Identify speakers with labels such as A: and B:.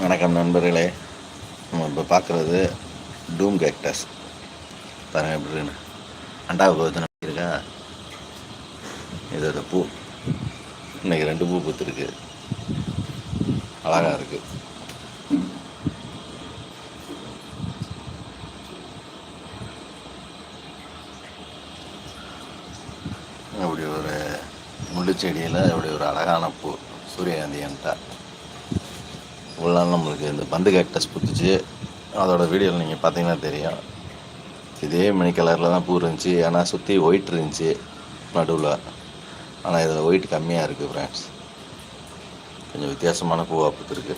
A: வணக்கம் நண்பர்களே. நம்ம இப்போ பார்க்குறது டூம் கேக்டஸ் பாருங்க எப்படின்னு அண்டாவை பற்றி இருக்கா? இதோட பூ. இன்றைக்கி ரெண்டு பூ பூத்துருக்கு. அழகாக இருக்குது அப்படி ஒரு முள்ளு செடியில் அப்படி ஒரு அழகான பூ. சூரியகாந்தி என்கிட்ட இவ்வளோ நாள் நம்மளுக்கு இந்த பந்து கேக்டஸ் பூத்துச்சு அதோட வீடியோவில் நீங்கள் பார்த்தீங்கன்னா தெரியும். இதே மணி கலரில் தான் பூ இருந்துச்சு. ஆனால் சுற்றி ஒயிட் இருந்துச்சு நடுவில். ஆனால் இதில் ஒயிட் கம்மியாக இருக்குது ஃப்ரெண்ட்ஸ் கொஞ்சம் வித்தியாசமான பூவாக பூத்துருக்கு.